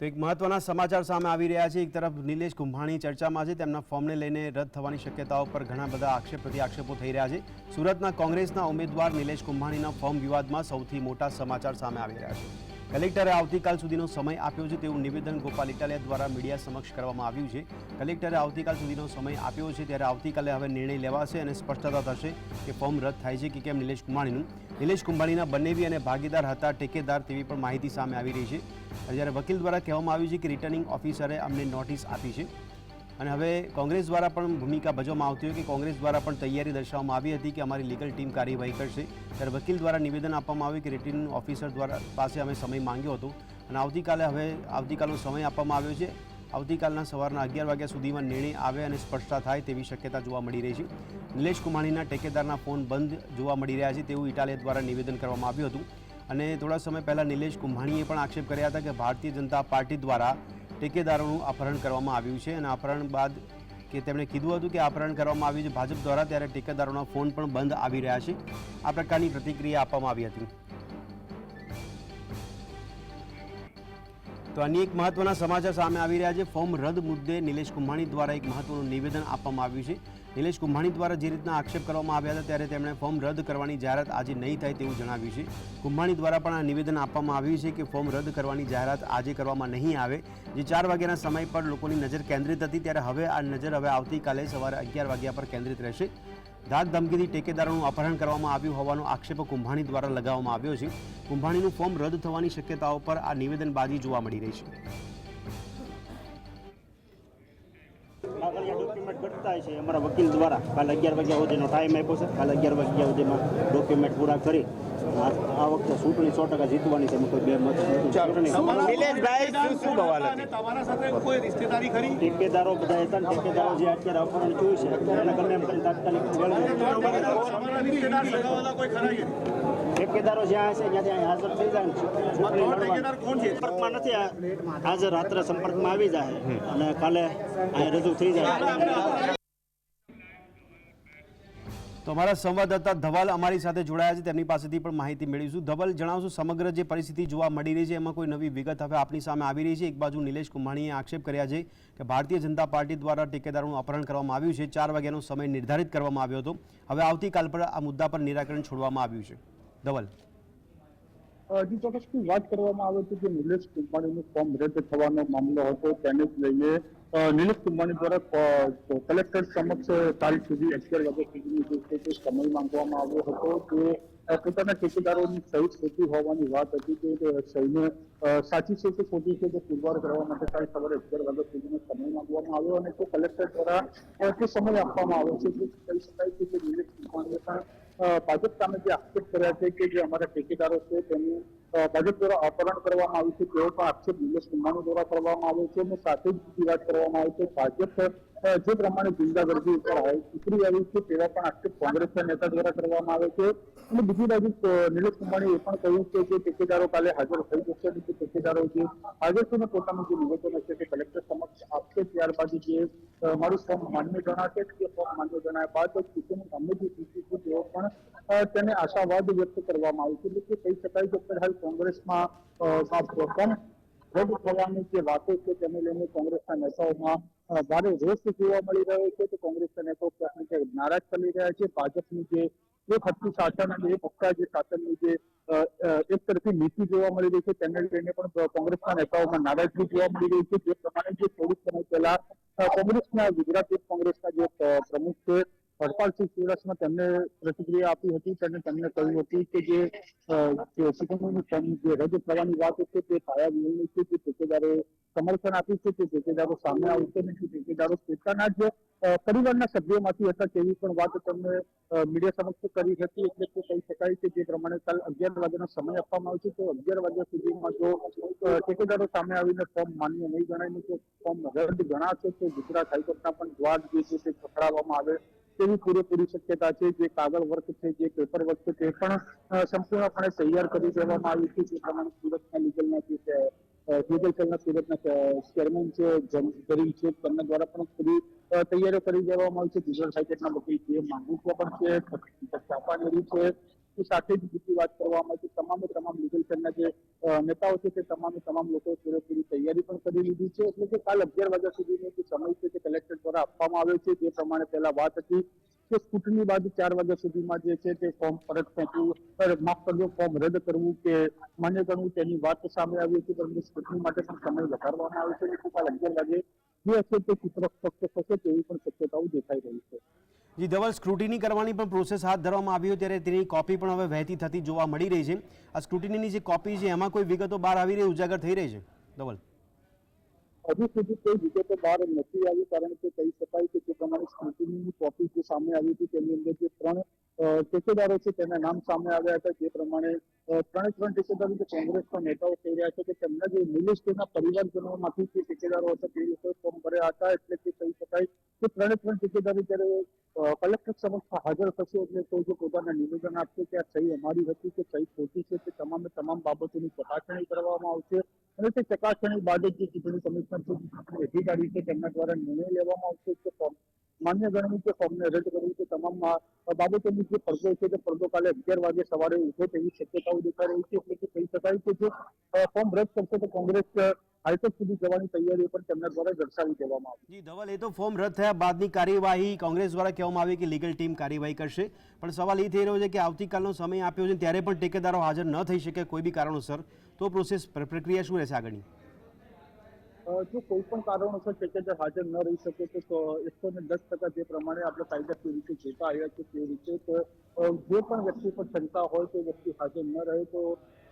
તો એક મહત્વના સમાચાર સામે આવી રહ્યા છે. એક તરફ નિલેશ કુંભાણી ચર્ચામાં છે. તેમના ફોર્મને લઈને રદ થવાની શક્યતાઓ પર ઘણા બધા આક્ષેપ પ્રતિ આક્ષેપો થઈ રહ્યા છે. સુરતના કોંગ્રેસના ઉમેદવાર નિલેશ કુંભાણીના ફોર્મ વિવાદમાં સૌથી મોટા સમાચાર સામે આવી રહ્યા છે. કલેક્ટરે આવતીકાલ સુધીનો સમય આપ્યો છે તેવું નિવેદન ગોપાલ ઇટાલિયા દ્વારા મીડિયા સમક્ષ કરવામાં આવ્યું છે. કલેક્ટરે આવતીકાલ સુધીનો સમય આપ્યો છે ત્યારે આવતીકાલે હવે નિર્ણય લેવાશે અને સ્પષ્ટતા થશે કે ફોર્મ રદ થાય છે કે કેમ નિલેશ કુંભાણીનું. નિલેશ કુંભાણીના બંનેવી અને ભાગીદાર હતા, ટેકેદાર તેવી પણ માહિતી સામે આવી રહી છે. જ્યારે વકીલ દ્વારા કહેવામાં આવ્યું છે કે રિટર્નિંગ ઓફિસરે અમને નોટિસ આપી છે. અને હવે કોંગ્રેસ દ્વારા પણ ભૂમિકા ભજવવામાં આવતી હોય કે કોંગ્રેસ દ્વારા પણ તૈયારી દર્શાવવામાં આવી હતી કે અમારી લીગલ ટીમ કાર્યવાહી કરશે. ત્યારે વકીલ દ્વારા નિવેદન આપવામાં આવ્યું કે રિટર્નિંગ ઓફિસર દ્વારા પાસે અમે સમય માંગ્યો હતો. અને આવતીકાલે હવે આવતીકાલનો સમય આપવામાં આવ્યો છે. આવતીકાલના સવારના અગિયાર વાગ્યા સુધીમાં નિર્ણય આવે અને સ્પષ્ટતા થાય તેવી શક્યતા જોવા મળી રહી છે. નિલેશ કુમાણીના ટેકેદારના ફોન બંધ જોવા મળી રહ્યા છે તેવું ઇટાલિયા દ્વારા નિવેદન કરવામાં આવ્યું હતું. અને થોડા સમય પહેલાં નિલેશ કુંભાણીએ પણ આક્ષેપ કર્યા હતા કે ભારતીય જનતા પાર્ટી દ્વારા ટેકેદારોનું અપહરણ કરવામાં આવ્યું છે અને અપહરણ બાદ કે તેમણે કીધું હતું કે અપહરણ કરવામાં આવ્યું છે, ભાજપ દ્વારા ત્યારે ટેકેદારોના ફોન પણ બંધ આવી રહ્યા છે. આ પ્રકારની પ્રતિક્રિયા આપવામાં આવી હતી. તો અન્ય એક મહત્વના સમાચાર સામે આવી રહ્યા છે. ફોર્મ રદ મુદ્દે નિલેશ કુંભાણી દ્વારા એક મહત્વનું નિવેદન આપવામાં આવ્યું છે. નિલેશ કુંભાણી દ્વારા જે રીતના આક્ષેપ કરવામાં આવ્યા હતા, ત્યારે તેમણે ફોર્મ રદ કરવાની જાહેરાત આજે નહીં થાય તેવું જણાવ્યું છે. કુંભાણી દ્વારા પણ આ નિવેદન આપવામાં આવ્યું છે કે ફોર્મ રદ કરવાની જાહેરાત આજે કરવામાં નહીં આવે. જે ચાર વાગ્યાના સમય પર લોકોની નજર કેન્દ્રિત હતી, ત્યારે હવે આ નજર હવે આવતીકાલે સવારે અગિયાર વાગ્યા પર કેન્દ્રિત રહેશે. ધાક ધમકીથી ટેકેદારોનું અપહરણ કરવામાં આવ્યું હોવાનો આક્ષેપ કુંભાણી દ્વારા લગાવવામાં આવ્યો છે. કુંભાણીનું ફોર્મ રદ થવાની શક્યતાઓ પર આ નિવેદનબાજી જોવા મળી રહી છે. ઘટતા છે અમારા વકીલ દ્વારા. કાલે અગિયાર વાગ્યા સુધીનો ટાઈમ આપ્યો છે. કાલે અગિયાર વાગ્યા સુધીમાં ડોક્યુમેન્ટ પૂરા કરી આ આ વખતે ચૂંટણી સો ટકા જીતવાની છે. કોઈ બે મત નથી. શું શું બવાલ અને તમારા સાથે કોઈ રિશ્તેદારી ખરી? ઠેકેદારો બધા હતા ને ઠેકેદારો જે અત્યારે અપહરણ થયું છે એના કારણે એમ તાત્કાલિક ઠેકેદારો જ્યાં છે અહીં હાજર થઈ જાય સંપર્કમાં નથી આ- હાજર રાત્રે સંપર્કમાં આવી જાય. અને કાલે અહીં રજૂ થઈ જાય. તો અમારા સંવાદદાતા ધવલ અમારી સાથે જોડાયા છે. તેમની પાસેથી પણ માહિતી મેળવીશું. ધવલ જણાવશું સમગ્ર જે પરિસ્થિતિ જોવા મળી રહી છે એમાં કોઈ નવી વિગત હવે આપણી સામે આવી રહી છે? એક બાજુ નિલેશ કુંભાણીએ આક્ષેપ કર્યા છે કે ભારતીય જનતા પાર્ટી દ્વારા ટેકેદારોનું અપહરણ કરવામાં આવ્યું છે. ચાર વાગ્યાનો સમય નિર્ધારિત કરવામાં આવ્યો હતો. હવે આવતીકાલ પર આ મુદ્દા પર નિરાકરણ છોડવામાં આવ્યું છે. ધવલ. હજી ચોક્કસથી વાત કરવામાં આવે તો જે નિલેશ કુંભાણીનું ફોર્મ રદ થવાનો મામલો હતો, તેને જ લઈને નિલેશ કુંભાણી દ્વારા કલેક્ટર સમક્ષ તારીખ સુધી અગિયાર વાગ્યા સુધીની જે સમય માંગવામાં આવ્યો હતો કે પોતાના ટેકેદારોની સહી ખોટી હોવાની વાત હતી કે સહીને સાચી છે કે ખોટી છે તે પુરવાર કરવા માટે કાલે સવારે અગિયાર વાગ્યા સુધીનો સમય માંગવામાં આવ્યો અને તે કલેક્ટર દ્વારા તે સમય આપવામાં આવ્યો છે. કહી શકાય કે નિલેશ કુંભાણીએ પણ ભાજપ સામે જે આક્ષેપ કર્યા છે કે જે અમારા ઠેકેદારો છે તેનું ભાજપ દ્વારા અપહરણ કરવામાં આવ્યું છે તેવો પણ આક્ષેપ નિલેશ કુંભાણી દ્વારા કરવામાં આવ્યો છે અને સાથે જ કરવામાં આવે છે. ભાજપ જે પ્રમાણે ગુંડાગર્દી ઉપર હોય, ઉતરી આવી છે, તેવા પણ આક્ષેપ કોંગ્રેસના નેતા દ્વારા કરવામાં આવે છે. અને બીજી બાજુ નિલેશ કુંભાણીએ એ પણ કહ્યું છે કે ટેકેદારો કાલે હાજર થઈ જશે અને જે ટેકેદારો જે હાજર છે પોતાનું જે નિવેદન હશે તે કલેક્ટર સમક્ષ આપશે. ત્યારબાદ જે મારું ફોર્મ માન્ય જણાશે, તે ફોર્મ માન્ય જણાયા બાદ ચૂંટણી ગમે તે જીતી છે, તેઓ પણ તેને આશાવાદ વ્યક્ત કરવામાં આવે છે કે કહી શકાય કે અત્યારે હાલ કોંગ્રેસમાં ફોર્મ રદ થવાની જે વાતો છે તેને લઈને કોંગ્રેસના નેતાઓમાં ભારે રોષ જોવા મળી રહ્યો છે. તો કોંગ્રેસના નેતાઓ નારાજ ચાલી રહ્યા છે. ભાજપની જે એક હત્તી શાસન અને એક હપ્તા જે શાસનની જે એક તરફી નીતિ જોવા મળી રહી છે, તેને લઈને પણ કોંગ્રેસના નેતાઓમાં નારાજગી જોવા મળી રહી છે. જે પ્રમાણે જે થોડીક સમય પહેલા કોંગ્રેસના ગુજરાત કોંગ્રેસના જે પ્રમુખ છે હરપાલસિંહ ચુડાસમા તેમને પ્રતિક્રિયા આપી હતી અને તેમને કહ્યું હતું કે જે ચૂંટણીનું ફોર્મ જે રદ થવાની વાત છે તે પાયા વિહોણી છે જે ઠેકેદારોએ સમર્થન આપ્યું છે તે ઠેકેદારો સામે આવશે અને તે ઠેકેદારો પોતાના જ પરિવારના સભ્યોમાંથી હતા તેવી પણ વાત તમને મીડિયા સમક્ષ કરી હતી. એટલે કે કહી શકાય કે જે પ્રમાણે કાલ અગિયાર વાગ્યાનો સમય આપવામાં આવશે તો અગિયાર વાગ્યા સુધીમાં જો અ, ઠેકેદારો સામે આવીને ફોર્મ માન્ય નહીં ગણાય ને તો ફોર્મ રદ ગણાશે તો ગુજરાત હાઈકોર્ટના પણ દ્વાર જે છે તે પકડાવવામાં આવે. તેવી પૂરેપૂરી શક્યતા છે જે કાગળ વર્ક છે, જે પેપર વર્ક છે, તે પણ સંપૂર્ણપણે તૈયાર કરી દેવામાં આવ્યું છે. જે પ્રમાણે સુરતના લીગલના જે લીગલ સેલના સુરતના ચેરમેન છે, જમ- છે, તેમના દ્વારા પણ પૂરી તૈયારીઓ કરી દેવામાં આવી છે. ગુજરાત હાઈકોર્ટના વકીલ જે માંગુકિયા પણ છે છે સાથે જ બીજી વાત કરવામાં આવે તો તમામે તમામ લીગલ સેલના જે નેતાઓ છે તે તમામે તમામ લોકો પૂરેપૂરી તૈયારી પણ કરી લીધી છે. એટલે કે કાલ અગિયાર વાગ્યા સુધીનો જે સમય છે તે કલેક્ટર દ્વારા આપવામાં આવ્યો છે. જે પ્રમાણે પહેલા વાત હતી કે સ્કૂટની બાદ ચાર વાગ્યા સુધીમાં જે છે તે ફોર્મ પરત ખેંચવું માફ કરજો ફોર્મ રદ કરવું કે માન્ય કરવું તેની વાત સામે આવી હતી. પરંતુ સ્કૂટની માટે પણ સમય વધારવામાં આવ્યો છે. કાલ અગિયાર વાગે જે હશે તે ચિત્ર સ્પષ્ટ થશે તેવી પણ શક્યતાઓ દેખાઈ રહી છે. જી ધવલ સ્ક્રુટિની કરવાની પણ પ્રોસેસ હાથ ધરવામાં આવી હોય ત્યારે તેની કોપી પણ હવે વહેતી થતી જોવા મળી રહી છે. આ સ્ક્રુટિનીની જે કોપી છે, એમાં કોઈ વિગતો બહાર આવી રહી, ઉજાગર થઈ રહી છે? ધવલ. હજુ સુધી કોઈ વિગતો બહાર નથી આવી, કારણ કે કહી શકાય કે જે પ્રમાણે સ્ક્રુટિનીની કોપી જે સામે આવી હતી, તેની અંદર જે ત્રણ ટેકેદારો છે, તેના નામ સામે આવ્યા હતા. જે પ્રમાણે ત્રણે ત્રણ ટેકેદારો જે કોંગ્રેસના નેતાઓ કહી રહ્યા છે, કે તેમના જે મિનિસ્ટરના પરિવારજનોમાંથી જે ટેકેદારો હતા, તે લોકો ફોર્મ ભર્યા હતા. એટલે કે કહી શકાય કે ત્રણે ત્રણ ટેકેદારો જયારે કલેક્ટર સમક્ષ હાજર થશે, એટલે તો જે પોતાના નિવેદન આપશે કે આ સહી અમારી હતી, કે સહી ખોટી છે, તે તમામે તમામ બાબતોની ચકાસણી કરવામાં આવશે. અને તે ચકાસણી બાદ જ ચૂંટણી કમિશનર અધિકારી છે, તેમના દ્વારા નિર્ણય લેવામાં આવશે કે માન્ય ગણવું કે ફોર્મને રદ કરવું કે તમામ બાબતોની જે પડદો છે, તે પડદો કાલે અગિયાર વાગે સવારે ઊભો તેવી શક્યતાઓ દેખાઈ રહી છે, એટલે કે કહી શકાય કે જો ફોર્મ રદ કરશે તો કોંગ્રેસ હાઈકોર્ટ સુધી જવાની તૈયારીઓ પણ તેમના દ્વારા દર્શાવી દેવામાં આવી. ધવલ, એ તો ફોર્મ રદ થયા બાદની કાર્યવાહી કોંગ્રેસ દ્વારા કહેવામાં આવી કે લીગલ ટીમ કાર્યવાહી કરશે. પણ સવાલ એ થઈ રહ્યો છે કે આવતીકાલનો સમય આપ્યો છે, ત્યારે પણ ટેકેદારો હાજર ન થઈ શકે કોઈ બી કારણોસર. તો પ્રોસેસ પ્રક્રિયા શું રહેશે આગળની? જો કોઈ પણ કારણોસર ટેકેદાર હાજર ન રહી શકે તો એકસો ને દસ ટકા જે પ્રમાણે આપણે કાયદાકીય રીતે જોતા આવ્યા છે તે રીતે જે પણ વ્યક્તિ પર શંકા હોય તે વ્યક્તિ હાજર ન રહે તો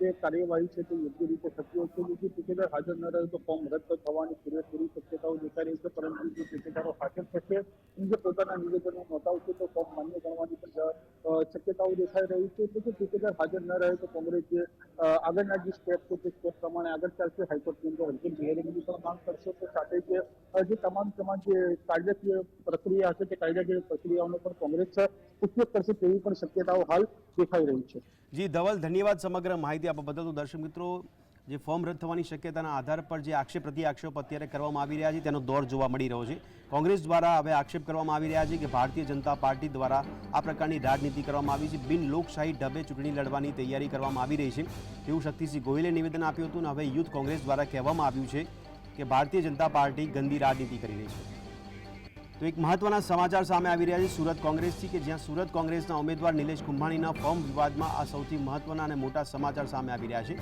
તે કાર્યવાહી છે તે યોગ્ય રીતે થતી હોય છે. બીજી ટેકેદાર હાજર ન રહે તો ફોર્મ રદ થવાની પૂરેપૂરી શક્યતાઓ દેખાઈ રહી છે, પરંતુ જે ટેકેદારો હાજર થશે. જે પોતાના નિવેદનો નોંધાવશે તો ફોર્મ માન્ય ગણવાની પણ શક્યતાઓ દેખાઈ રહી છે. તો જો ટેકેદાર હાજર ન રહે તો કોંગ્રેસ જે આગળના જે સ્ટેપ છે તે સ્ટેપ પ્રમાણે આગળ ચાલશે. હાઈકોર્ટની અંદર અંતિમ હિયરિંગની પણ માંગ કરશે. તો સાથે જે જે તમામ તમામ જે કાયદાકીય પ્રક્રિયા હશે તે કાયદાકીય પ્રક્રિયાઓનો પણ કોંગ્રેસ ઉપયોગ કરશે તેવી પણ શક્યતાઓ હાલ દેખાઈ રહી છે. જી, ધવલ, ધન્યવાદ સમગ્ર માહિતી આપવા બદલ તો દર્શક મિત્રો, જે ફોર્મ રદ થવાની શક્યતાના આધાર પર જે આક્ષેપ પ્રતિ આક્ષેપ અત્યારે કરવામાં આવી રહ્યા છે, તેનો દોર જોવા મળી રહ્યો છે. કોંગ્રેસ દ્વારા હવે આક્ષેપ કરવામાં આવી રહ્યા છે કે ભારતીય જનતા પાર્ટી દ્વારા આ પ્રકારની રાજનીતિ કરવામાં આવી છે. બિન લોકશાહી ઢબે ચૂંટણી લડવાની તૈયારી કરવામાં આવી રહી છે. તેવું શક્તિસિંહ ગોહિલે નિવેદન આપ્યું હતું અને હવે યુથ કોંગ્રેસ દ્વારા કહેવામાં આવ્યું છે કે ભારતીય જનતા પાર્ટી ગંદી રાજનીતિ કરી રહી છે. તો એક મહત્વના સમાચાર સામે આવી રહ્યા છે. સુરત કોંગ્રેસથી કે જ્યાં સુરત કોંગ્રેસના ઉમેદવાર નિલેશ કુંભાણીના ફોર્મ વિવાદમાં આ સૌથી મહત્વના અને મોટા સમાચાર સામે આવી રહ્યા છે.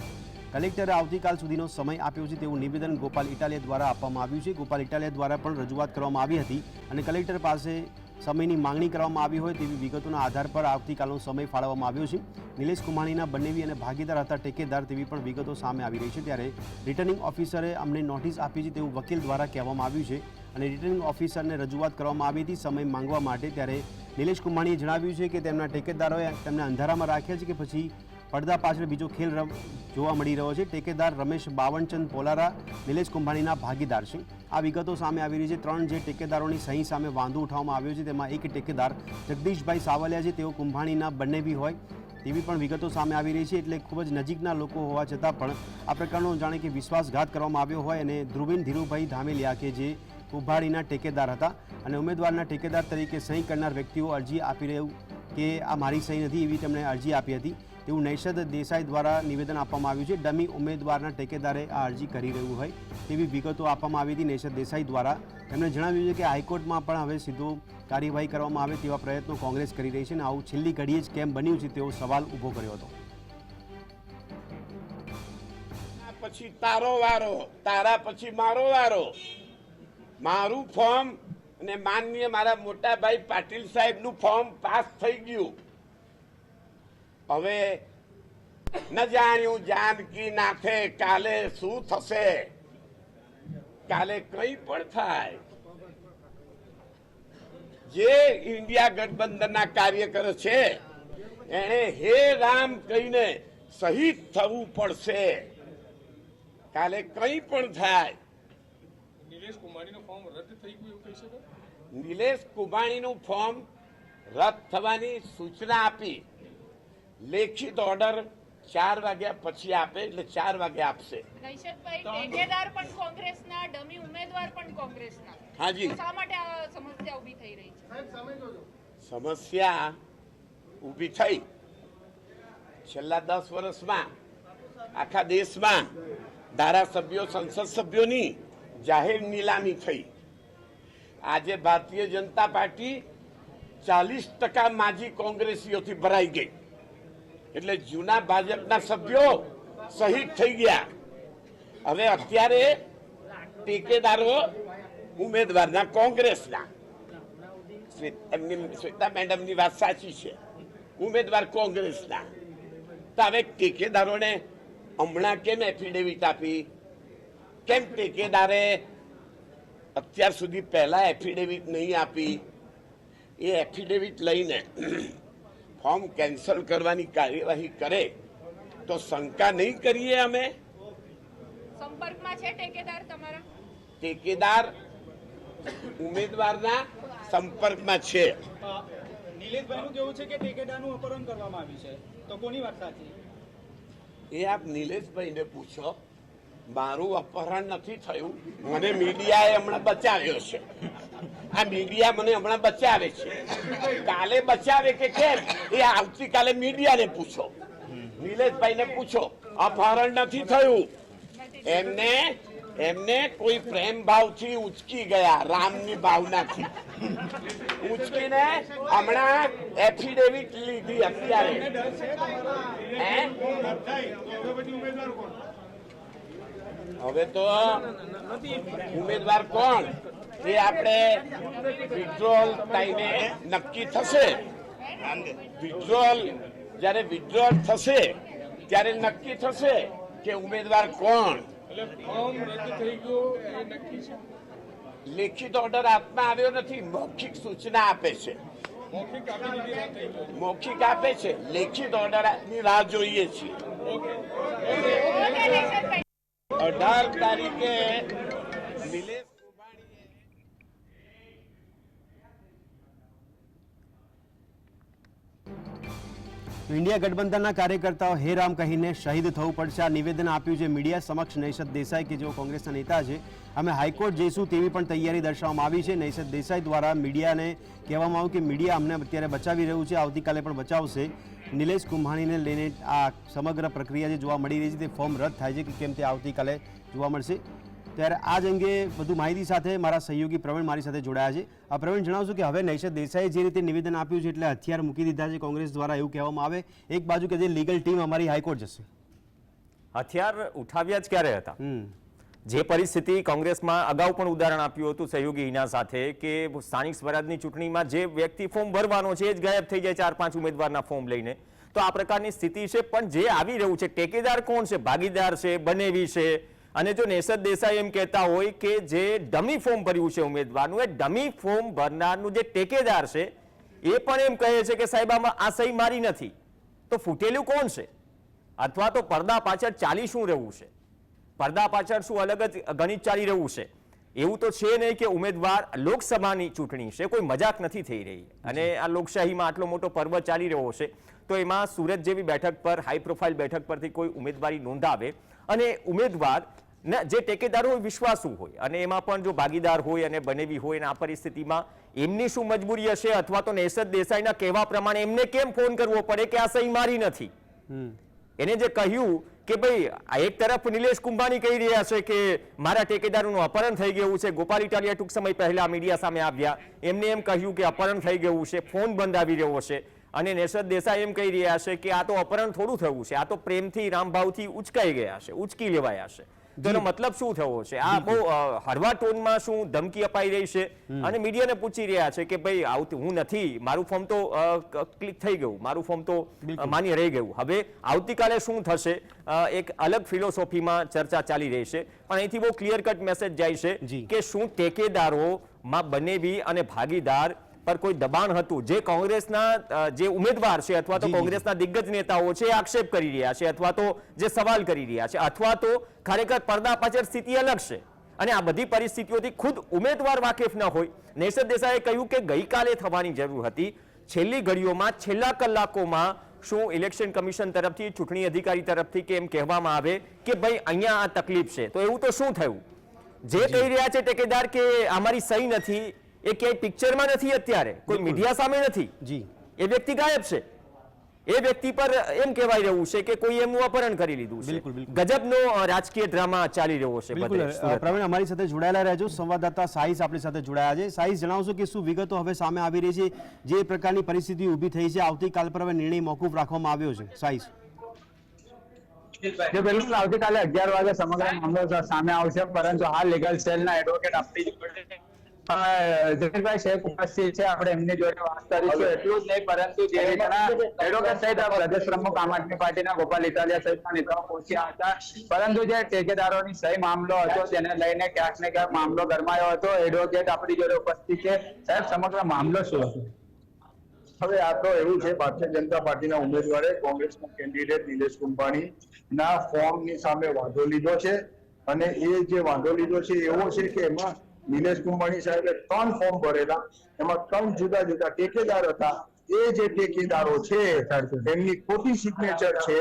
કલેક્ટરે આવતીકાલ સુધીનો સમય આપ્યો છે તેવું નિવેદન ગોપાલ ઇટાલિયા દ્વારા આપવામાં આવ્યું છે. ગોપાલ ઇટાલિયા દ્વારા પણ રજૂઆત કરવામાં આવી હતી અને કલેક્ટર પાસે સમયની માંગણી કરવામાં આવી હોય તેવી વિગતોના આધાર પર આવતીકાલનો સમય ફાળવવામાં આવ્યો છે. નિલેશ કુમાણીના બંનેવી અને ભાગીદાર હતા ટેકેદાર તેવી પણ વિગતો સામે આવી રહી છે. ત્યારે રિટર્નિંગ ઓફિસરે અમને નોટિસ આપી છે તેવું વકીલ દ્વારા કહેવામાં આવ્યું છે. અને રિટર્નિંગ ઓફિસરને રજૂઆત કરવામાં આવી હતી સમય માંગવા માટે. ત્યારે નિલેશ કુંભાણીએ જણાવ્યું છે કે તેમના ટેકેદારોએ તેમને અંધારામાં રાખ્યા છે કે પછી પડદા પાછળ બીજો ખેલ જોવા મળી રહ્યો છે. ટેકેદાર રમેશ બાવનચંદ પોલારા, નિલેશ કુંભાણીના ભાગીદાર છે. આ વિગતો સામે આવી રહી છે. ત્રણ જે ટેકેદારોની સહી સામે વાંધો ઉઠાવવામાં આવ્યો છે. તેમાં એક ટેકેદાર જગદીશભાઈ સાવલિયા છે. તેઓ કુંભાણીના બંને બી હોય તેવી પણ વિગતો સામે આવી રહી છે. એટલે ખૂબ જ નજીકના લોકો હોવા છતાં પણ આ પ્રકારનો જાણે કે વિશ્વાસઘાત કરવામાં આવ્યો હોય અને ધ્રુવીન ધીરુભાઈ ધામેલિયા કે જે કુંભાણીના ટેકેદાર હતા અને ઉમેદવારના ટેકેદાર તરીકે સહી કરનાર વ્યક્તિઓ અરજી આપી રહ્યું કે આ મારી સહી નથી એવી તેમણે અરજી આપી હતી. તેવું નૈષદ દેસાઈ દ્વારા નિવેદન આપવામાં આવ્યું છે. ડમી ઉમેદવારના ટેકેદારે આ અરજી કરી રહ્યું હોય તેવી વિગતો આપવામાં આવી હતી નૈષદ દેસાઈ દ્વારા. તેમણે જણાવ્યું છે કે હાઈકોર્ટમાં પણ હવે સીધો કાર્યવાહી કરવામાં આવે તેવા પ્રયત્નો કોંગ્રેસ કરી રહી છે અને આવું છેલ્લી ઘડીએ જ કેમ બન્યું છે તેવો સવાલ ઊભો કર્યો હતો. પછી તારો વારો, તારા પછી મારો વારો. મારું ફોર્મ અને માનનીય મારા મોટાભાઈ પાટીલ સાહેબનું ફોર્મ પાસ થઈ ગયું. હવે ન જાણ્યું જાનકી નાથે કાલે શું થશે? કાલે કઈ પણ થાય. જે ઇન્ડિયા ગઠબંધનના કાર્યકર છે એને હે રામ કહીને શહીદ થવું પડશે. કાલે કંઈ પણ થાય. નિલેશ કુમારીનું ફોર્મ રદ થઈ ગયું એવું કહી શકાય? નિલેશ કુમાણીનું ફોર્મ રદ થવાની સૂચના આપી. લેખિત ઓર્ડર ચાર વાગ્યા પછી આપે એટલે ચાર વાગે આપશે. નૈશદભાઈ પણ કોંગ્રેસના ડમી ઉમેદવાર પણ કોંગ્રેસના. હાજી. શા માટે આ સમસ્યા ઊભી થઈ રહી છે? સમસ્યા ઊભી થઈ. છેલ્લા દસ વર્ષમાં આખા દેશમાં ધારાસભ્યો સંસદ સભ્યોની જાહેર નીલામી થઈ. આજે ભારતીય જનતા પાર્ટી ચાલીસ ટકા માજી કોંગ્રેસીઓથી ભરાઈ ગઈ. એટલે જૂના ભાજપના સભ્યો શહીદ થઈ ગયા. હવે અત્યારે ટેકેદારો ઉમેદવારના કોંગ્રેસના. શ્વેતા મેડમની વાત સાચી છે. ઉમેદવાર કોંગ્રેસના. તો હવે ટેકેદારોને હમણાં કેમ એફિડેવિટ આપી? કેમ ટેકેદારે અત્યાર સુધી પહેલા એફિડેવિટ નહીં આપી. એ એફિડેવિટ લઈને ફોર્મ કેન્સલ કરવાની કાર્યવાહી કરે તો શંકા નહીં કરીએ અમે? સંપર્કમાં છે ટેકેદાર તમારા? ટેકેદાર ઉમેદવારના સંપર્કમાં છે. નિલેશભાઈનું કેવું છે કે ટેકેદારનું અપહરણ કરવામાં આવ્યું છે? તો કોની વાત સાચી? એ આપ નિલેશભાઈને પૂછો. મારું અપહરણ નથી થયું. મને મીડિયાએ હમણાં બચાવ્યો છે. આ મીડિયા મને હમણાં બચાવે છે. કાલે બચાવે કે કેમ? એ આવતીકાલે મીડિયાને પૂછો. નિલેશભાઈને પૂછો. અપહરણ નથી થયું. એમને એમને કોઈ પ્રેમ ભાવથી ઉચકી ગયા રામની ભાવનાથી. ઉચકીને હમણાં એફિડેવિટ લીધી અત્યારે. હે? હવે તો ઉમેદવાર કોણ? એ આપણે વિડ્રોલ ટાઈમે નક્કી થશે. વિડ્રોલ જ્યારે વિડ્રોલ થશે, ત્યારે નક્કી થશે કે ઉમેદવાર કોણ? લેખિત ઓર્ડર હાથમાં આવ્યો નથી, મૌખિક સૂચના આપે છે. મૌખિક આપી છે. લેખિત ઓર્ડરની રાહ જોઈએ છીએ. અઢાર તારીખે નિલેશ ઇન્ડિયા ગઠબંધનના કાર્યકર્તાઓ હે રામ કહીને શહીદ થવું પડશે. આ નિવેદન આપ્યું છે મીડિયા સમક્ષ નૈશદ દેસાઈ કે જેઓ કોંગ્રેસના નેતા છે. અમે હાઈકોર્ટ જઈશું તેવી પણ તૈયારી દર્શાવવામાં આવી છે. નૈષદ દેસાઈ દ્વારા મીડિયાને કહેવામાં આવ્યું કે મીડિયા અમને અત્યારે બચાવી રહ્યું છે, આવતીકાલે પણ બચાવશે. નિલેશ કુંભાણીને લઈને આ સમગ્ર પ્રક્રિયા જે જોવા મળી રહી છે તે ફોર્મ રદ થાય છે કે કેમ તે આવતીકાલે જોવા મળશે. ત્યારે આ જ અંગે વધુ માહિતી સાથે મારા સહયોગી પ્રવીણ મારી સાથે જોડાયા છે. આ પ્રવીણ જણાવશો કે હવે નૈશદ દેસાઈએ જે રીતે નિવેદન આપ્યું છે એટલે હથિયાર મૂકી દીધા છે કોંગ્રેસ દ્વારા એવું કહેવામાં આવે. એક બાજુ કે જે લીગલ ટીમ અમારી હાઈકોર્ટ જશે. હથિયાર ઉઠાવ્યા જ ક્યારે હતા? જે પરિસ્થિતિ કોંગ્રેસમાં અગાઉ પણ ઉદાહરણ આપ્યું હતું સહયોગી હિના સાથે કે સ્થાનિક સ્વરાજની ચૂંટણીમાં જે વ્યક્તિ ફોર્મ ભરવાનો છે એ જ ગાયબ થઈ જાય ચાર પાંચ ઉમેદવારના ફોર્મ લઈને. તો આ પ્રકારની સ્થિતિ છે પણ જે આવી રહ્યું છે ટેકેદાર કોણ છે? ભાગીદાર છે બનેવી છે? અને જો નેસદ દેસાઈ એમ કહેતા હોય કે જે ડમી ફોર્મ ભર્યું છે ઉમેદવારનું એ ડમી ફોર્મ ભરનારનું જે ટેકેદાર છે એ પણ એમ કહે છે કે સાહેબ આમાં આ સહી મારી નથી. તો ફૂટેલું કોણ છે? અથવા તો પડદા પાછળ ચાલી શું રહેવું છે? પડદા પાછળ શું અલગ જ ગણિત ચાલી રહ્યું છે? એવું તો છે નહીં કે ઉમેદવાર લોકસભાની ચૂંટણી છે કોઈ મજાક નથી થઈ રહી. અને આ લોકશાહીમાં આટલો મોટો પર્વ ચાલી રહ્યો છે તો એમાં સુરત જેવી બેઠક પર હાઈ પ્રોફાઇલ બેઠક પરથી કોઈ ઉમેદવારી નોંધાવે. અને ઉમેદવાર ને જે ટેકેદારો હોય વિશ્વાસુ હોય. અને એમાં પણ જો ભાગીદાર હોય અને બનેવી હોય અને આ પરિસ્થિતિમાં એમની શું મજબૂરી હશે અથવા તો નેસદ દેસાઈના કહેવા પ્રમાણે એમને કેમ ફોન કરવો પડે કે આ સહી મારી નથી? એને જે કહ્યું કે ભાઈ આ એક તરફ નિલેશ કુંભાણી કહી રહ્યા છે કે મારા ટેકેદારોનું અપહરણ થઈ ગયું છે ગોપાલ ઇટાલિયા ટૂંક સમય પહેલા મીડિયા સામે આવ્યા. એમને એમ કહ્યું કે અપહરણ થઈ ગયું છે ફોન બંધ આવી રહ્યો છે. અને નેસદ દેસાઈ એમ કહી રહ્યા છે કે આ તો અપહરણ થોડું થયું છે આ તો પ્રેમથી રામભાવથી ઉચકાઈ ગયા છે ઉચકી લેવાયા છે. તો એનો મતલબ શું થયો છે? આ બહુ હળવા ટોનમાં શું ધમકી અપાઈ રહી છે? અને મીડિયાને પૂછી રહ્યા છે કે ભાઈ આવું હું નથી મારું ફોર્મ તો ક્લિક થઈ ગયું. મારું ફોર્મ તો માન્ય રહી ગયું. હવે આવતીકાલે શું થશે? એક અલગ ફિલોસોફીમાં ચર્ચા ચાલી રહી છે. પણ અહીંથી બહુ ક્લિયર કટ મેસેજ જાય છે. કે શું ટેકેદારોમાં બનેવી અને ભાગીદાર પર કોઈ દબાણ હતું. જે કોંગ્રેસના જે ઉમેદવાર છે અથવા તો. કોંગ્રેસના દિગ્ગજ નેતાઓ છે એ આક્ષેપ કરી રહ્યા છે અથવા તો જે સવાલ કરી રહ્યા છે અથવા તો ખરેખર પડદા પાછળ સ્થિતિ અલગ છે. અને આ બધી પરિસ્થિતિઓથી ખુદ ઉમેદવાર વાકેફ ન હોય. નેસદ દેસાઈએ કહ્યું કે ગઈકાલે થવાની જરૂર હતી. છેલ્લી ઘડીઓમાં છેલ્લા કલાકોમાં શું ઇલેક્શન કમિશન તરફથી ચૂંટણી અધિકારી તરફથી કે એમ કહેવામાં આવે કે ભાઈ અહીંયા આ તકલીફ છે? તો એવું તો શું થયું? જે કહી રહ્યા છે ટેકેદાર કે અમારી સહી નથી એ ક્યાંય પિક્ચરમાં નથી અત્યારે. કોઈ મીડિયા સામે નથી. જી. એ વ્યક્તિ ગાયબ છે. એ વ્યક્તિ પર એમ કહેવાય રહ્યું છે કે કોઈ એમનું અપહરણ કરી લીધું છે. ગજબનો રાજકીય ડ્રામા ચાલી રહ્યો છે પ્રવીણ અમારી સાથે જોડાયેલા રહેજો. સંવાદદાતા સાહિસ આપણી સાથે જોડાયા છે. સાહિસ જણાવશો કે શું વિગતો હવે સામે આવી રહી છે? જે પ્રકારની પરિસ્થિતિ ઊભી થઈ છે આવતીકાલ પર હવે નિર્ણય મોકૂફ રાખવામાં આવ્યો છે. સાહિસ જે બિલકુલ આવતીકાલે અગિયાર વાગે સમગ્ર મામલો સામે આવશે પરંતુ હાલ લીગલ સેલના એડવોકેટ આપણી જોડે શેખ ઉપસ્થિત છે. આપણે એમની જોડે વાત કરીશું એટલું જ નહીં પરંતુ જે એડવોકેટ સહિત પ્રદેશ પ્રમુખ આમ આદમી પાર્ટીના ગોપાલ ઇટાલિયા સહિતના નેતાઓ પહોંચ્યા હતા. પરંતુ જે ટેકેદારોની સહી મામલો હતો તેને લઈને ક્યાંક ને ક્યાંક મામલો ગરમાયો હતો એડવોકેટ આપણી જોડે ઉપસ્થિત છે. સાહેબ સમગ્ર મામલો શું હતો? હવે આ તો એવું છે ભારતીય જનતા પાર્ટીના ઉમેદવારે કોંગ્રેસના કેન્ડિડેટ નિલેશ કુંભાણી ના ફોર્મની સામે વાંધો લીધો છે. અને એ જે વાંધો લીધો છે એવો છે કે એમાં નિલેશ કુંભાણી સાહેબે ત્રણ ફોર્મ ભરેલા. એમાં ત્રણ જુદા જુદા ટેકેદાર હતા. એ જે ટેકેદારો છે એમની ખોટી સિગ્નેચર છે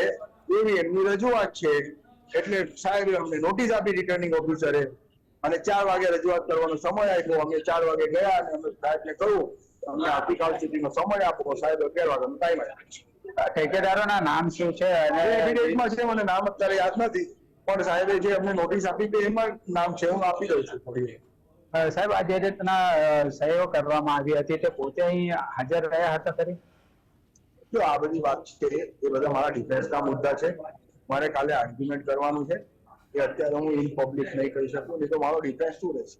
એવી એમની રજૂઆત છે. એટલે સાહેબે અમને નોટિસ આપી રિટર્નિંગ ઓફિસરે અને ચાર વાગે રજૂઆત કરવાનો સમય આપ્યો. અમે ચાર વાગે ગયા અને અમે સાહેબને કહ્યું અમને આવતીકાલ સુધીનો સમય આપો. સાહેબ અગિયાર વાગ્યાનો ટાઈમ આપ્યો ઠેકેદારોના નામ શું છે? અને એફિડેવિટમાં છે મને નામ અત્યારે યાદ નથી. પણ સાહેબે જે અમને નોટિસ આપી હતી એમાં નામ છે હું આપી દઉં છું. થોડી સાહેબ આ જે રીતના સહીઓ કરવામાં આવી હતી તે પોતે અહીં હાજર રહ્યા હતા ખરી? જો આ બધી વાત છે એ બધા મારા ડિફેન્સના મુદ્દા છે. મારે કાલે આર્ગ્યુમેન્ટ કરવાનું છે એ અત્યારે હું ઇન પબ્લિક નહીં કહી શકું નહીં તો મારો ડિફેન્સ શું રહેશે?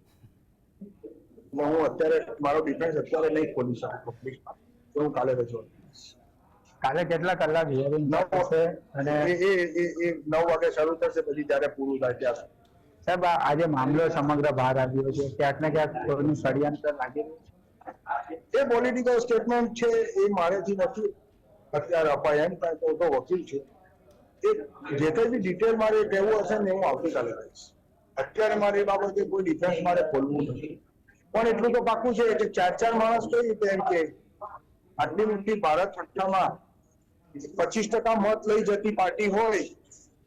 હું અત્યારે મારો ડિફેન્સ અત્યારે નહીં ખોલી શકું પબ્લિકમાં તો હું કાલે રજૂઆત કરીશ. કાલે કેટલા કલાક હિયરિંગ નવ અને એ નવ વાગે શરૂ થશે પછી જ્યારે પૂરું થાય ત્યાં સુધી. સાહેબ આજે મામલો સમગ્ર બહાર આવ્યો છે. ક્યાંક ને ક્યાંક કોઈનું ષડયંત્ર લાગી એ પોલિટિકલ સ્ટેટમેન્ટ છે, એ મારેથી નથી. અત્યારે અપાય એમ થાય તો વકીલ છે. એ જે કંઈ બી ડિટેલ મારે કહેવું હશે ને, હું આવતીકાલે કહીશ અત્યારે મારે એ બાબતે કોઈ ડિફેન્સ મારે ખોલવું નથી. પણ એટલું તો પાકું છે કે ચાર ચાર માણસ કઈ રીતે એમ કે, આટલી મોટી ભારત સત્તામાં પચીસ ટકા મત લઈ જતી પાર્ટી હોય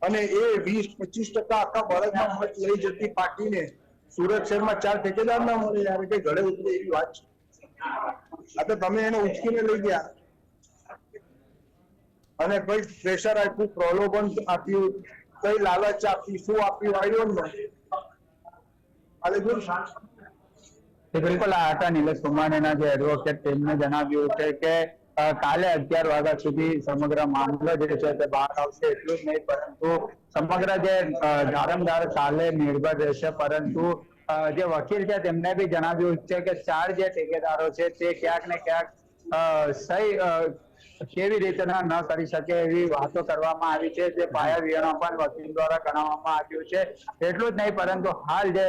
અને એ વીસ પચીસ ટકા આખા ભારતમાં મત લઈ જતી પાર્ટીને સુરત શહેરમાં ચાર ઠેકેદાર ના મળે યાર કે ઘરે ઉતરે એવી વાત છે. આ તો તમે એને ઉચકીને લઈ ગયા. અને કઈ પ્રેશર આપ્યું પ્રલોભન આપ્યું કઈ લાલચ આપી શું આપ્યું આવ્યું ને હાલે જો તે બિલકુલ આ હતા નિલેશ કુમાર જે એડવોકેટ તેમને જણાવ્યું છે કે કાલે અગિયાર વાગ્યા સુધી સમગ્ર મામલો જે છે તે બહાર આવશે, એટલું જ નહીં, પરંતુ સમગ્ર જે ધારમદાર કાલે નિર્ભર રહેશે, પરંતુ જે વકીલ છે તેમને બી જણાવ્યું છે કે ચાર જે ઠેકેદારો છે તે ક્યાંક ને ક્યાંક સહી કેવી રીતે ન કરી શકે એવી વાતો કરવામાં આવી છે, જે પાયા વિહોણા પણ વકીલ દ્વારા ગણાવવામાં આવ્યું છે. એટલું જ નહીં, પરંતુ હાલ જે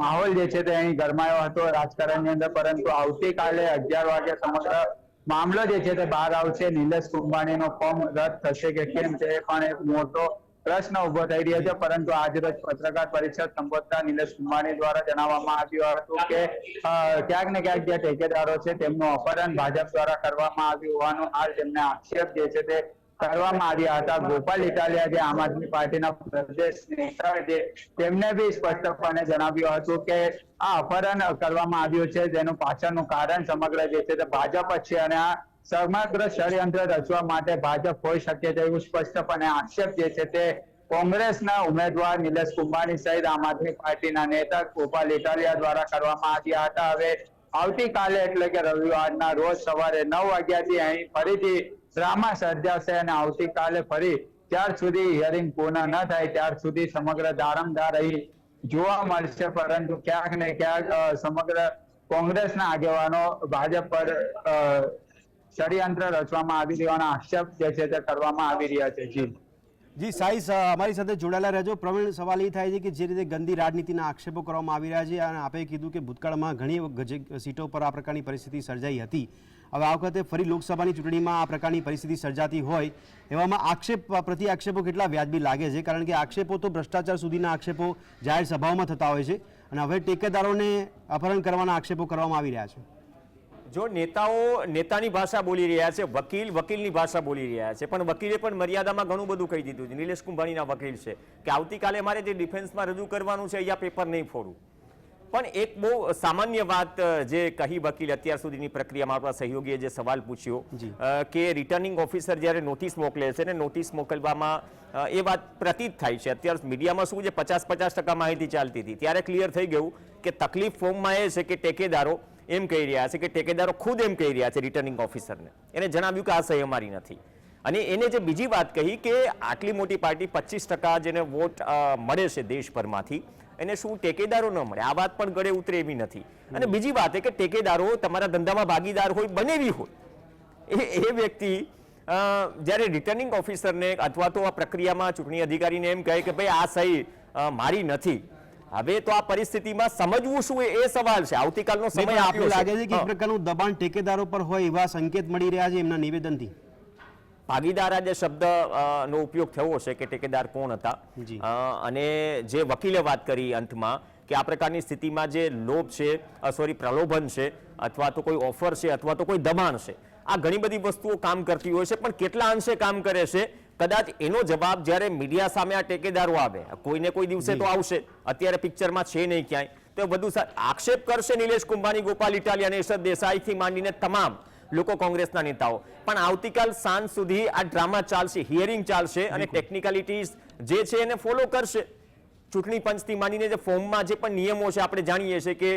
માહોલ જે છે તે અહીં ગરમાયો હતો રાજકારણની અંદર, પરંતુ આવતીકાલે અગિયાર વાગે સમગ્ર મામલો જે છે તે બહાર આવશે. નિલેશ કુંભાણીનો ફોર્મ રદ થશે કે કેમ છે પણ એક મોટો પ્રશ્ન ઊભો થઈ રહ્યો છે. પરંતુ આજરોજ પત્રકાર પરિષદ સંબોધતા નિલેશ કુંભાણી દ્વારા જણાવવામાં આવ્યું હતું કે ક્યાંક ને ક્યાંક જે ઠેકેદારો છે તેમનું અપહરણ ભાજપ દ્વારા કરવામાં આવ્યું હોવાનો હાલ તેમને આક્ષેપ જે છે તે કરવામાં આવ્યા હતા. ગોપાલ ઇટાલિયા જે આમ આદમી પાર્ટીના પ્રદેશ નેતા છે, તેમને બી સ્પષ્ટપણે જણાવ્યું હતું કે આ અપહરણ કરવામાં આવ્યું છે, જેનું પાછળનું કારણ સમગ્ર જે છે તે ભાજપ જ છે અને આ સમગ્ર ષડયંત્ર રચવા માટે ભાજપ હોઈ શકે એવું સ્પષ્ટપણે આક્ષેપ જે છે તે કોંગ્રેસના ઉમેદવાર નિલેશ કુંભાણી સહિત આમ આદમી પાર્ટીના નેતા ગોપાલ ઇટાલિયા દ્વારા કરવામાં આવ્યા હતા. હવે આવતીકાલે એટલે કે રવિવારના રોજ સવારે નવ વાગ્યાથી અહીં ફરીથી ડ્રામા સર્જાશે અને આવતીકાલે ફરી ત્યાર સુધી હિયરિંગ પૂર્ણ ન થાય, ત્યાર સુધી સમગ્ર દારમદાર અહીં જોવા મળશે. પરંતુ ક્યાંક ને ક્યાંક સમગ્ર કોંગ્રેસના આગેવાનો ભાજપ પર ષડયંત્ર રચવામાં આવી દેવાના આક્ષેપ જે છે તે કરવામાં આવી રહ્યા છે. જી. જી, સાઈ અમારી સાથે જોડાયેલા રહેજો. પ્રવીણ, સવાલ એ થાય છે કે જે રીતે ગંદી રાજનીતિના આક્ષેપો કરવામાં આવી રહ્યા છે અને આપે કીધું કે ભૂતકાળમાં ઘણી સીટો પર આ પ્રકારની પરિસ્થિતિ સર્જાઈ હતી. હવે આ વખતે ફરી લોકસભાની ચૂંટણીમાં આ પ્રકારની પરિસ્થિતિ સર્જાતી હોય એવામાં આક્ષેપ, પ્રતિ આક્ષેપો કેટલા વ્યાજબી લાગે છે? કારણ કે આક્ષેપો તો ભ્રષ્ટાચાર સુધીના આક્ષેપો જાહેર સભાઓમાં થતા હોય છે અને હવે ટેકેદારોને અપહરણ કરવાના આક્ષેપો કરવામાં આવી રહ્યા છે. જો નેતાઓ નેતાની ભાષા બોલી રહ્યા છે, વકીલ વકીલની ભાષા બોલી રહ્યા છે, પણ વકીલે પણ મર્યાદામાં ઘણું બધું કહી દીધું છે. નિલેશ કુંભાણીના વકીલ છે કે આવતીકાલે મારે જે ડિફેન્સમાં રજૂ કરવાનું છે અહીંયા પેપર નહીં ફોડું. પણ એક બહુ સામાન્ય વાત જે કહી વકીલ અત્યાર સુધીની પ્રક્રિયામાં આપણા સહયોગીએ જે સવાલ પૂછ્યો કે રિટર્નિંગ ઓફિસર જ્યારે નોટિસ મોકલે છે ને નોટિસ મોકલવામાં એ વાત પ્રતીત થાય છે. અત્યારે મીડિયામાં શું છે પચાસ પચાસ ટકા માહિતી ચાલતી હતી. ત્યારે ક્લિયર થઈ ગયું કે તકલીફ ફોર્મમાં એ છે કે ટેકેદારો એમ કહી રહ્યા છે કે ટેકેદારો ખુદ એમ કહી રહ્યા છે રિટર્નિંગ ઓફિસરને એને જણાવ્યું કે આ સહી અમારી નથી. અને એને જે બીજી વાત કહી કે આટલી મોટી પાર્ટી પચીસ ટકા જેને વોટ મળે છે દેશભરમાંથી એને શું ટેકેદારો ન મળે? આ વાત પણ ગળે ઉતરે એવી નથી. અને બીજી વાત એ કે ટેકેદારો તમારા ધંધામાં ભાગીદાર હોય બનેવી હોય. એ એ વ્યક્તિ જ્યારે રિટર્નિંગ ઓફિસરને અથવા તો આ પ્રક્રિયામાં ચૂંટણી અધિકારીને એમ કહે કે ભાઈ આ સહી મારી નથી. હવે તો આ પરિસ્થિતિમાં સમજવું શું એ સવાલ છે. આવતીકાલનો સમય આપ્યો લાગે છે કે એક પ્રકારનું દબાણ ટેકેદારો પર હોય એવા સંકેત મળી રહ્યા છે એમના નિવેદનથી. ભાગીદાર આ જે શબ્દ નો ઉપયોગ થયો છે કે ટેકેદાર કોણ હતા? અને જે વકીલે વાત કરી અંતમાં કે આ પ્રકારની સ્થિતિમાં જે લોભ છે સોરી પ્રલોભન છે અથવા તો કોઈ ઓફર છે અથવા તો કોઈ દબાણ છે આ ઘણી બધી વસ્તુઓ કામ કરતી હોય છે પણ કેટલા અંશે કામ કરે છે? કદાચ એનો જવાબ જ્યારે મીડિયા સામે આ ટેકેદારો આવે કોઈને કોઈ દિવસે તો આવશે અત્યારે પિક્ચરમાં છે નહીં ક્યાંય. તો બધું આક્ષેપ કરશે નિલેશ કુંભાની ગોપાલ ઇટાલિયા અને યશદ દેસાઈથી માંડીને તમામ લોકો કોંગ્રેસના નેતાઓ. પણ આવતીકાલ સાંજ સુધી આ ડ્રામા ચાલશે હિયરિંગ ચાલશે અને ટેકનિકાલિટીઝ જે છે એને ફોલો કરશે. ચૂંટણી પંચથી માંડીને જે ફોર્મમાં જે પણ નિયમો છે આપણે જાણીએ છીએ કે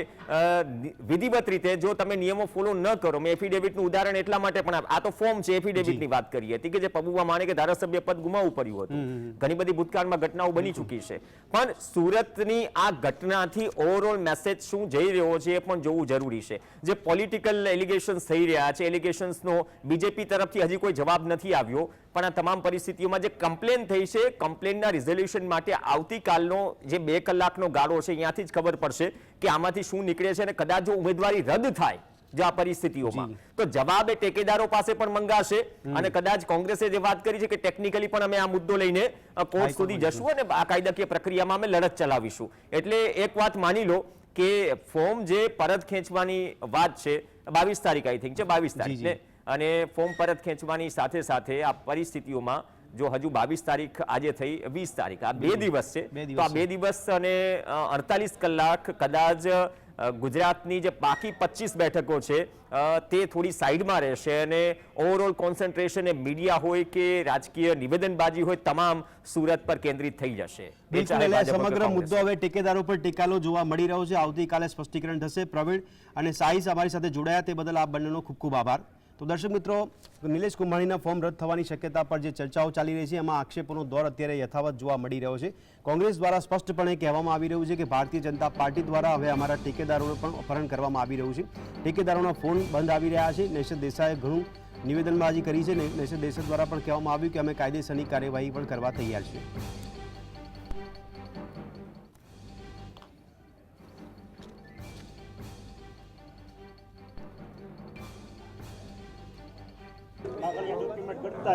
વિધિવત રીતે જો તમે નિયમો ફોલો ન કરો મેં એફિડેવિટનું ઉદાહરણ એટલા માટે પણ આ તો ફોર્મ છે એફિડેવિટની વાત કરી હતી કે જે પબુવા માણે કે ધારાસભ્ય પદ ગુમાવવું પડ્યું હતું. ઘણી બધી ભૂતકાળમાં ઘટનાઓ બની ચૂકી છે. પણ સુરતની આ ઘટનાથી ઓવરઓલ મેસેજ શું જઈ રહ્યો છે એ પણ જોવું જરૂરી છે. જે પોલિટિકલ એલિગેશન્સ થઈ રહ્યા છે એલિગેશન્સનો બીજેપી તરફથી હજી કોઈ જવાબ નથી આવ્યો. પણ આ તમામ પરિસ્થિતિઓમાં જે કમ્પ્લેન થઈ છે કમ્પ્લેનના રિઝોલ્યુશન માટે આવતીકાલનો જે બે કલાકનો ગાળો છે અહીંયાથી જ ખબર પડશે કે આમાંથી શું નીકળે છે અને કદાચ જો ઉમેદવારી રદ થાય જો આ પરિસ્થિતિઓમાં તો જવાબ એ ટેકેદારો પાસે પણ મંગાશે અને કદાચ કોંગ્રેસે જે વાત કરી છે કે ટેકનિકલી પણ અમે આ મુદ્દો લઈને કોર્ટ સુધી જશું અને આ કાયદાકીય પ્રક્રિયામાં અમે લડત ચલાવીશું. એટલે એક વાત માની લો કે ફોર્મ જે પરત ખેંચવાની વાત છે બાવીસ તારીખ આઈ થિંક છે બાવીસ તારીખ અને ફોર્મ પરત ખેંચવાની સાથે સાથે આ પરિસ્થિતિઓમાં જો હજુ બાવીસ તારીખ આજે થઈ વીસ તારીખ આ બે દિવસ છે તો આ બે દિવસ અને અડતાલીસ કલાક કદાચ ગુજરાતની જે બાકી પચીસ બેઠકો છે તે થોડી સાઈડમાં રહેશે અને ઓવરઓલ કોન્સન્ટ્રેશન એ મીડિયા હોય કે રાજકીય નિવેદનબાજી હોય તમામ સુરત પર કેન્દ્રિત થઈ જશે. સમગ્ર મુદ્દો હવે ટેકેદારો પર ટેકાલો જોવા મળી રહ્યો છે. આવતીકાલે સ્પષ્ટીકરણ થશે પ્રવીણ અને સાઈસ અમારી સાથે જોડાયા તે બદલ આપ બંનેનો ખૂબ ખૂબ આભાર. તો દર્શક મિત્રો, નિલેશ કુંભાણીના ફોર્મ રદ થવાની શક્યતા પર જે ચર્ચાઓ ચાલી રહી છે, એમાં આક્ષેપોનો દોર અત્યારે યથાવત જોવા મળી રહ્યો છે. કોંગ્રેસ દ્વારા સ્પષ્ટપણે કહેવામાં આવી રહ્યું છે કે ભારતીય જનતા પાર્ટી દ્વારા હવે અમારા ટેકેદારોનું પણ અપહરણ કરવામાં આવી રહ્યું છે. ટેકેદારોના ફોન બંધ આવી રહ્યા છે. નેશદ દેસાઈએ ઘણું નિવેદનબાજી કરી છે. નેશદ દેસાઈ દ્વારા પણ કહેવામાં આવ્યું કે અમે કાયદેસરની કાર્યવાહી પણ કરવા તૈયાર છીએ.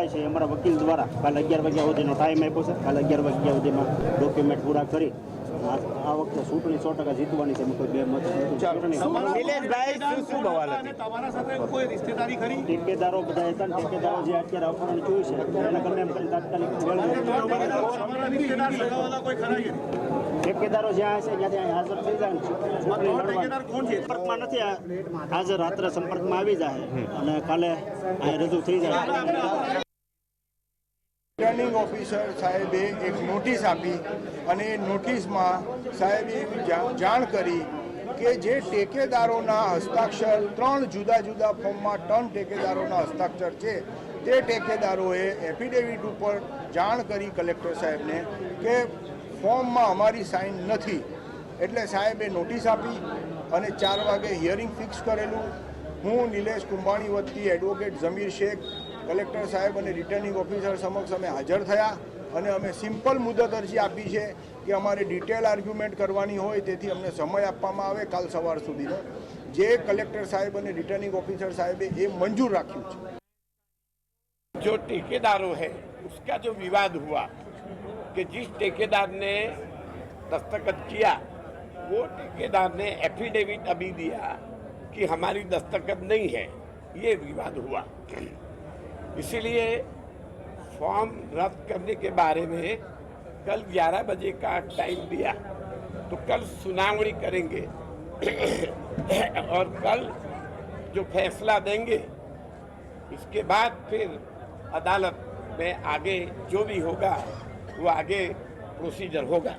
ઘટતા છે અમારા વકીલ દ્વારા. કાલે અગિયાર વાગ્યા સુધીનો ટાઈમ આપ્યો છે. કાલે અગિયાર વાગ્યા સુધીમાં ડોક્યુમેન્ટ પૂરા કરી આ આ વખતે ચૂંટણી સો ટકા જીતવાની છે. કોઈ બે મત નથી. ચૂંટણી તમારા સાથે કોઈ રિશ્તેદારી ખરી? ઠેકેદારો બધા હતા ને ઠેકેદારો જે અત્યારે અપહરણ જોયું છે એના કારણે એમ કરીને તાત્કાલિક ઠેકેદારો જ્યાં હશે ત્યાંથી અહીં હાજર થઈ જાય સંપર્કમાં નથી હાજર રાત્રે સંપર્કમાં આવી જાય. અને કાલે અહીં રજૂ થઈ જાય. રિટર્નિંગ ઓફિસર સાહેબે એક નોટિસ આપી અને એ નોટિસમાં સાહેબે એવી જાણ કરી કે જે ટેકેદારોના હસ્તાક્ષર, ત્રણ જુદા જુદા ફોર્મમાં ત્રણ ટેકેદારોના હસ્તાક્ષર છે, તે ટેકેદારોએ એફિડેવિટ ઉપર જાણ કરી કલેક્ટર સાહેબને કે ફોર્મમાં અમારી સાઇન નથી. એટલે સાહેબે નોટિસ આપી અને ચાર વાગે હિયરિંગ ફિક્સ કરેલું. હું નિલેશ કુંભાણી વતી એડવોકેટ જમીર શેખ કલેક્ટર સાહેબ અને રિટર્નિંગ ઓફિસર સમક્ષ અમે હાજર થયા અને અમે સિમ્પલ મુદત અરજી આપી છે કે અમારે ડિટેલ આર્ગ્યુમેન્ટ કરવાની હોય તેથી અમને સમય આપવામાં આવે કાલ સવાર સુધીનો જે કલેક્ટર સાહેબ અને રિટર્નિંગ ઓફિસર સાહેબે એ મંજૂર રાખ્યું છે जो ठेकेदारों है उसका जो विवाद हुआ कि जिस ठेकेदार ने दस्तखत किया वो ठेकेदार ने एफिडेविट अभी दिया कि हमारी दस्तखत नहीं है ये विवाद हुआ इसीलिए फॉर्म रद्द करने के बारे में कल 11 बजे का टाइम दिया तो कल सुनावणी करेंगे और कल जो फैसला देंगे इसके बाद फिर अदालत में आगे जो भी होगा वो आगे प्रोसीजर होगा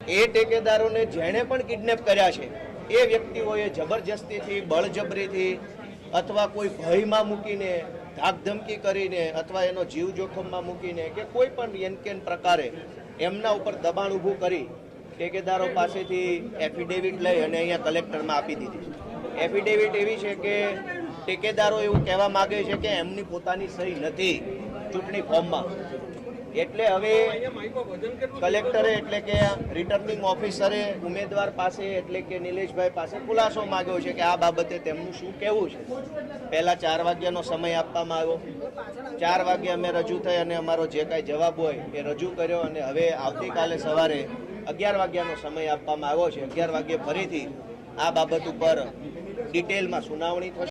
એ ટેકેદારોને જેણે પણ કિડનેપ કર્યા છે એ વ્યક્તિઓએ જબરજસ્તીથી બળજબરીથી અથવા કોઈ ભયમાં મૂકીને ધાકધમકી કરીને અથવા એનો જીવ જોખમમાં મૂકીને કે કોઈ પણ યનકેન પ્રકારે એમના ઉપર દબાણ ઊભું કરી ટેકેદારો પાસેથી એફિડેવિટ લઈ અને અહીંયા કલેક્ટરમાં આપી દીધી. એફિડેવિટ એવી છે કે ટેકેદારો એવું કહેવા માગે છે કે એમની પોતાની સહી નથી ચૂંટણી ફોર્મમાં. એટલે હવે કલેક્ટરે એટલે કે રિટર્નિંગ ઓફિસરે ઉમેદવાર પાસે એટલે કે નિલેશભાઈ પાસે ખુલાસો માંગ્યો છે કે આ બાબતે તેમનું શું કહેવું છે. પહેલાં ચાર વાગ્યાનો સમય આપવામાં આવ્યો. ચાર વાગ્યે અમે રજૂ થઈ અને અમારો જે કાંઈ જવાબ હોય એ રજૂ કર્યો અને હવે આવતીકાલે સવારે અગિયાર વાગ્યાનો સમય આપવામાં આવ્યો છે. અગિયાર વાગ્યે ફરીથી આ બાબત ઉપર ડિટેલમાં સુનાવણી થશે.